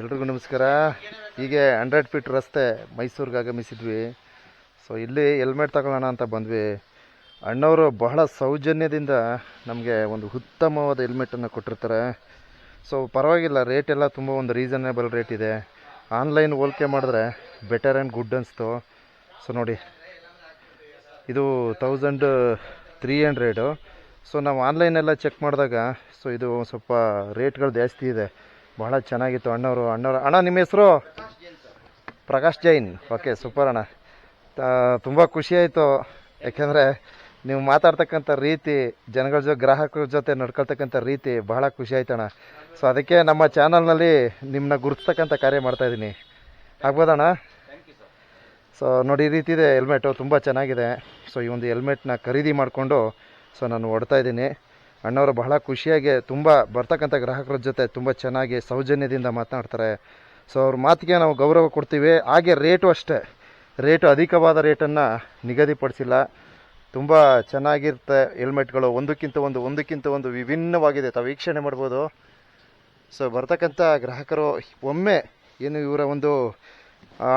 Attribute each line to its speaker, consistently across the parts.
Speaker 1: ಎಲ್ರಿಗೂ ನಮಸ್ಕಾರ. ಹೀಗೆ ಹಂಡ್ರೆಡ್ ಫೀಟ್ ರಸ್ತೆ ಮೈಸೂರಿಗೆ ಆಗಮಿಸಿದ್ವಿ ಸೊ ಇಲ್ಲಿ ಹೆಲ್ಮೆಟ್ ತಗೊಳ್ಳೋಣ ಅಂತ ಬಂದ್ವಿ. ಅಣ್ಣವರು ಬಹಳ ಸೌಜನ್ಯದಿಂದ ನಮಗೆ ಒಂದು ಉತ್ತಮವಾದ ಹೆಲ್ಮೆಟನ್ನು ಕೊಟ್ಟಿರ್ತಾರೆ. ಸೊ ಪರವಾಗಿಲ್ಲ ರೇಟ್ ಎಲ್ಲ ತುಂಬ ಒಂದು ರೀಸನೇಬಲ್ ರೇಟ್ ಇದೆ. ಆನ್ಲೈನ್ ಹೋಲ್ಕೆ ಮಾಡಿದ್ರೆ ಬೆಟರ್ ಆ್ಯಂಡ್ ಗುಡ್ ಅನಿಸ್ತು. ಸೊ ನೋಡಿ, ಇದು ತೌಸಂಡ್ ತ್ರೀ ಹಂಡ್ರೆಡು ಸೊ ನಾವು ಆನ್ಲೈನೆಲ್ಲ ಚೆಕ್ ಮಾಡಿದಾಗ ಸೊ ಇದು ಸ್ವಲ್ಪ ರೇಟ್ಗಳು ಜಾಸ್ತಿ ಇದೆ. ಬಹಳ ಚೆನ್ನಾಗಿತ್ತು ಅಣ್ಣವರು. ಅಣ್ಣವರು ಅಣ್ಣ, ನಿಮ್ಮ ಹೆಸರು? ಪ್ರಕಾಶ್ ಜೈನ್. ಓಕೆ ಸೂಪರ್ ಅಣ್ಣ. ತುಂಬ ಖುಷಿ ಆಯಿತು. ಯಾಕೆಂದರೆ ನೀವು ಮಾತಾಡ್ತಕ್ಕಂಥ ರೀತಿ, ಜನಗಳ ಜೊತೆ ಗ್ರಾಹಕರ ಜೊತೆ ನಡ್ಕೊಳ್ತಕ್ಕಂಥ ರೀತಿ ಬಹಳ ಖುಷಿ ಆಯ್ತಣ್ಣ ಸೊ ಅದಕ್ಕೆ ನಮ್ಮ ಚಾನಲ್ನಲ್ಲಿ ನಿಮ್ಮನ್ನ ಗುರುತಿಸ್ತಕ್ಕಂಥ ಕಾರ್ಯ ಮಾಡ್ತಾಯಿದ್ದೀನಿ ಆಗ್ಬೋದಣ್ಣ ಸೊ ನೋಡಿ, ಈ ರೀತಿ ಇದೆ. ಹೆಲ್ಮೆಟು ತುಂಬ ಚೆನ್ನಾಗಿದೆ. ಸೊ ಈ ಒಂದು ಹೆಲ್ಮೆಟ್ನ ಖರೀದಿ ಮಾಡಿಕೊಂಡು ಸೊ ನಾನು ಹೊಡ್ತಾ ಇದ್ದೀನಿ. ಅಣ್ಣವರು ಬಹಳ ಖುಷಿಯಾಗಿ ತುಂಬ ಬರ್ತಕ್ಕಂಥ ಗ್ರಾಹಕರ ಜೊತೆ ತುಂಬ ಚೆನ್ನಾಗಿ ಸೌಜನ್ಯದಿಂದ ಮಾತನಾಡ್ತಾರೆ. ಸೊ ಅವ್ರ ಮಾತಿಗೆ ನಾವು ಗೌರವ ಕೊಡ್ತೀವಿ. ಹಾಗೆ ರೇಟು ಅಷ್ಟೇ. ರೇಟು ಅಧಿಕವಾದ ರೇಟನ್ನು ನಿಗದಿಪಡಿಸಿಲ್ಲ. ತುಂಬ ಚೆನ್ನಾಗಿರುತ್ತೆ ಹೆಲ್ಮೆಟ್ಗಳು. ಒಂದಕ್ಕಿಂತ ಒಂದು ಒಂದಕ್ಕಿಂತ ಒಂದು ವಿಭಿನ್ನವಾಗಿದೆ. ತಾವು ವೀಕ್ಷಣೆ ಮಾಡ್ಬೋದು. ಸೊ ಬರ್ತಕ್ಕಂಥ ಗ್ರಾಹಕರು ಒಮ್ಮೆ ಏನು ಇವರ ಒಂದು,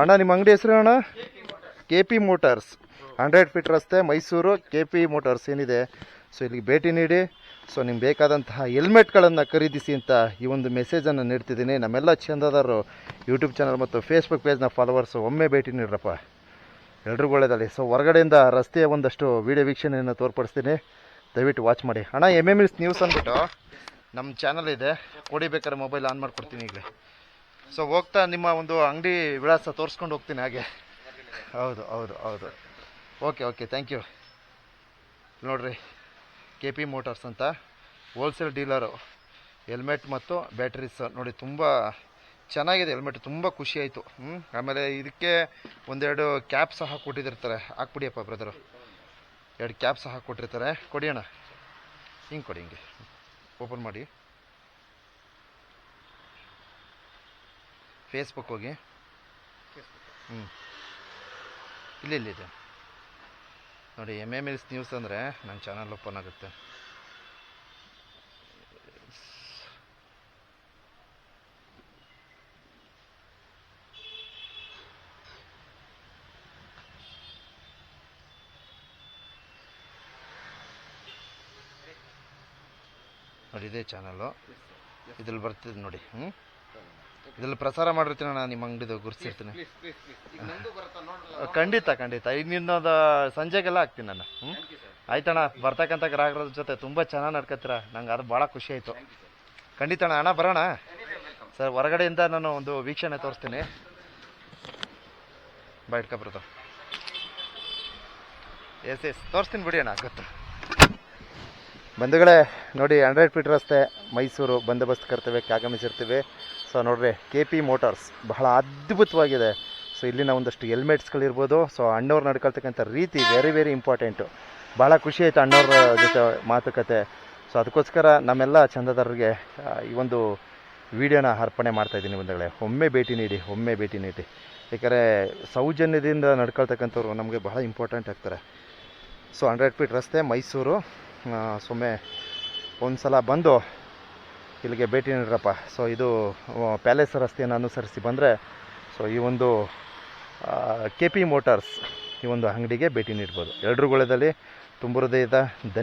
Speaker 1: ಅಣ್ಣ, ನಿಮ್ಮ ಅಂಗಡಿ ಹೆಸರು ಅಣ್ಣ? K P motors hundred feet ರಸ್ತೆ, ಮೈಸೂರು ಕೆ ಪಿ ಮೋಟಾರ್ಸ್ ಏನಿದೆ. ಸೊ ಇಲ್ಲಿಗೆ ಭೇಟಿ ನೀಡಿ. ಸೊ ನಿಮ್ಗೆ ಬೇಕಾದಂತಹ ಹೆಲ್ಮೆಟ್ಗಳನ್ನು ಖರೀದಿಸಿ ಅಂತ ಈ ಒಂದು ಮೆಸೇಜನ್ನು ನೀಡ್ತಿದ್ದೀನಿ. ನಮ್ಮೆಲ್ಲ ಚಂದದಾರರು ಯೂಟ್ಯೂಬ್ ಚಾನಲ್ ಮತ್ತು ಫೇಸ್ಬುಕ್ ಪೇಜ್ನ ಫಾಲೋವರ್ಸು ಒಮ್ಮೆ ಭೇಟಿ ನೀಡ್ರಪ್ಪ. ಎಲ್ರಿಗೂ ಒಳ್ಳೆಯದಲ್ಲಿ ಸೊ ಹೊರಗಡೆಯಿಂದ ರಸ್ತೆಯ ಒಂದಷ್ಟು ವಿಡಿಯೋ ವೀಕ್ಷಣೆಯನ್ನು ತೋರ್ಪಡಿಸ್ತೀನಿ. ದಯವಿಟ್ಟು ವಾಚ್ ಮಾಡಿ. ಅಣ್ಣ ಎಂ ಎಂ ಎಸ್ ನ್ಯೂಸ್ ಅಂದ್ಬಿಟ್ಟು ನಮ್ಮ ಚಾನಲ್ ಇದೆ. ಕೊಡಿಬೇಕಾದ್ರೆ ಮೊಬೈಲ್ ಆನ್ ಮಾಡಿಕೊಡ್ತೀನಿ ಈಗಲೇ. ಸೊ ಹೋಗ್ತಾ ನಿಮ್ಮ ಒಂದು ಅಂಗಡಿ ವಿಳಾಸ ತೋರಿಸ್ಕೊಂಡು ಹೋಗ್ತೀನಿ ಹಾಗೆ. ಹೌದು ಹೌದು ಹೌದು. ಓಕೆ ಓಕೆ ಥ್ಯಾಂಕ್ ಯು ನೋಡ್ರಿ. ಕೆ ಪಿ ಮೋಟರ್ಸ್ ಅಂತ ಹೋಲ್ಸೇಲ್ ಡೀಲರು, ಹೆಲ್ಮೆಟ್ ಮತ್ತು ಬ್ಯಾಟ್ರೀಸ್. ನೋಡಿ, ತುಂಬ ಚೆನ್ನಾಗಿದೆ, ಹೆಲ್ಮೆಟ್ ತುಂಬ ಖುಷಿ ಆಯಿತು. ಹ್ಞೂ ಆಮೇಲೆ ಇದಕ್ಕೆ ಒಂದೆರಡು ಕ್ಯಾಪ್ ಸಹ ಕೊಟ್ಟಿದ್ದಿರ್ತಾರೆ. ಹಾಕ್ಬಿಡಿಯಪ್ಪ ಬ್ರದರು ಎರಡು ಕ್ಯಾಪ್ ಸಹ ಕೊಟ್ಟಿರ್ತಾರೆ. ಕೊಡಿ ಅಣ್ಣ. ಹಿಂಗೆ ಕೊಡಿ, ಹಿಂಗೆ. ಓಪನ್ ಮಾಡಿ. ಫೇಸ್ಬುಕ್ ಹೋಗಿ. ಹ್ಞೂ ಇಲ್ಲಿ ಇಲ್ಲಿದೆ ನೋಡಿ ಎಂ ಎಂ ಎಲ್ಸ್ ನ್ಯೂಸ್ ಅಂದರೆ ನನ್ನ ಚಾನಲ್ ಓಪನ್ ಆಗುತ್ತೆ. ನೋಡಿ, ಇದೇ ಚಾನಲ್ಲು ಇದ್ರಲ್ಲಿ ಬರ್ತಿದೆ ನೋಡಿ ಹ್ಞೂ ಇದ್ರಲ್ಲಿ ಪ್ರಸಾರ ಮಾಡಿರ್ತೀನಿ ನಾನು ನಿಮ್ಮ ಅಂಗಡಿದು ಗುರ್ಸಿರ್ತೀನಿ. ಖಂಡಿತ ಖಂಡಿತ. ಇನ್ನೊಂದು ಸಂಜೆಗೆಲ್ಲ ಹಾಕ್ತೀನಿ ನಾನು. ಹ್ಞೂ ಆಯ್ತಣ್ಣ ಬರ್ತಕ್ಕಂಥ ಗ್ರಾಹಕರ ಜೊತೆ ತುಂಬ ಚೆನ್ನಾಗಿ ನಡ್ಕೊತೀರ ನಂಗೆ ಅದು ಭಾಳ ಖುಷಿ ಆಯಿತು. ಖಂಡಿತ ಅಣ್ಣ ಅಣ್ಣ ಬರೋಣ? ಸರ್ ಹೊರಗಡೆಯಿಂದ ನಾನು ಒಂದು ವೀಕ್ಷಣೆ ತೋರಿಸ್ತೀನಿ. ಬಾ ಇಟ್ಕೊಬರ್ದು ಎಸ್ ಎಸ್ ತೋರಿಸ್ತೀನಿ ಬಿಡಿ ಅಣ್ಣ ಗೊತ್ತು. ಬಂಧುಗಳೇ, ನೋಡಿ ಹಂಡ್ರೆಡ್ ಫೀಟ್ ರಸ್ತೆ, ಮೈಸೂರು ಬಂದೋಬಸ್ತ್ ಕರ್ತವ್ಯಕ್ಕೆ ಆಗಮಿಸಿರ್ತೀವಿ. ಸೊ ನೋಡ್ರಿ ಕೆ ಪಿ ಮೋಟಾರ್ಸ್ ಬಹಳ ಅದ್ಭುತವಾಗಿದೆ. ಸೊ ಇಲ್ಲಿನ ಒಂದಷ್ಟು ಹೆಲ್ಮೆಟ್ಸ್ಗಳಿರ್ಬೋದು. ಸೊ ಅಣ್ಣವ್ರು ನಡ್ಕೊಳ್ತಕ್ಕಂಥ ರೀತಿ ವೆರಿ ವೆರಿ ಇಂಪಾರ್ಟೆಂಟು ಭಾಳ ಖುಷಿ ಆಯಿತು ಅಣ್ಣವ್ರ ಜೊತೆ ಮಾತುಕತೆ. ಸೊ ಅದಕ್ಕೋಸ್ಕರ ನಮ್ಮೆಲ್ಲ ಚಂದದಾರರಿಗೆ ಈ ಒಂದು ವಿಡಿಯೋನ ಅರ್ಪಣೆ ಮಾಡ್ತಾಯಿದ್ದೀನಿ ಬಂಧುಗಳೇ. ಒಮ್ಮೆ ಭೇಟಿ ನೀಡಿ, ಒಮ್ಮೆ ಭೇಟಿ ನೀಡಿ. ಏಕೆಂದರೆ ಸೌಜನ್ಯದಿಂದ ನಡ್ಕೊಳ್ತಕ್ಕಂಥವ್ರು ನಮಗೆ ಬಹಳ ಇಂಪಾರ್ಟೆಂಟ್ ಆಗ್ತಾರೆ. ಸೊ ಹಂಡ್ರೆಡ್ ಫೀಟ್ ರಸ್ತೆ, ಮೈಸೂರು. ಸೊಮ್ಮೆ ಒಂದು ಸಲ ಬಂದು ಇಲ್ಲಿಗೆ ಭೇಟಿ ನೀಡ್ರಪ್ಪ. ಸೊ ಇದು ಪ್ಯಾಲೇಸ್ ರಸ್ತೆಯನ್ನು ಅನುಸರಿಸಿ ಬಂದರೆ ಸೊ ಈ ಒಂದು ಕೆ ಪಿ ಮೋಟಾರ್ಸ್ ಈ ಒಂದು ಅಂಗಡಿಗೆ ಭೇಟಿ ನೀಡ್ಬೋದು. ಎಲ್ರಿಗೂ ಒಳ್ಳೆಯದಲ್ಲಿ ತುಂಬ ಹೃದಯದ ಧನ್ಯ